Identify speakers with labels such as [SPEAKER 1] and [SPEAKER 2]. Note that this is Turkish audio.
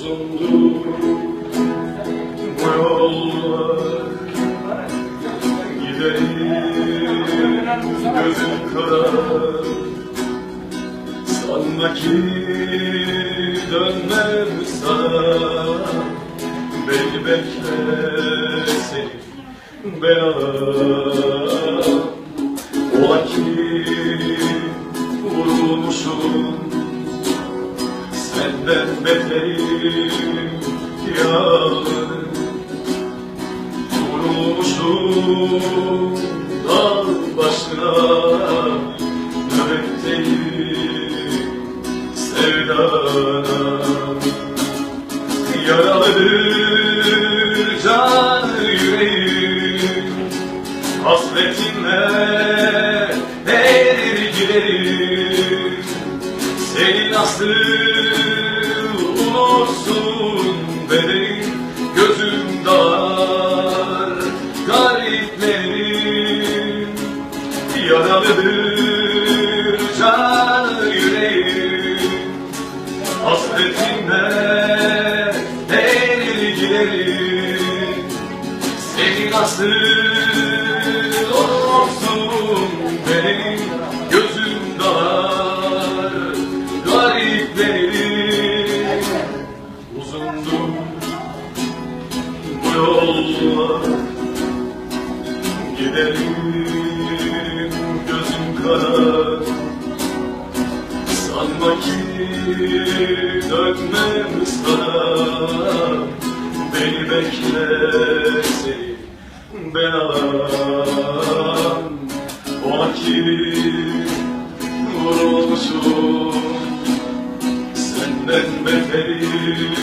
[SPEAKER 1] Uzundu bu yollar. Giderim gözüm karar. Sanma ki dönmem sana. Beni bekle seni ben aram Senden beterim yarın Vurulmuşum dağ başına Nöbetteyim sevdana Yaralıdır can yüreğim Hasretinle erir giderim? Seni nasıl benim Gözüm dar gariplerim Yaralıdır can yüreğim. Hasretinle erir giderim Seni nasıl yollar Giderim gözüm karar. Sanma ki dönmem sana Beni beklesin ben alam O vakit vurulmuşum Senden beterim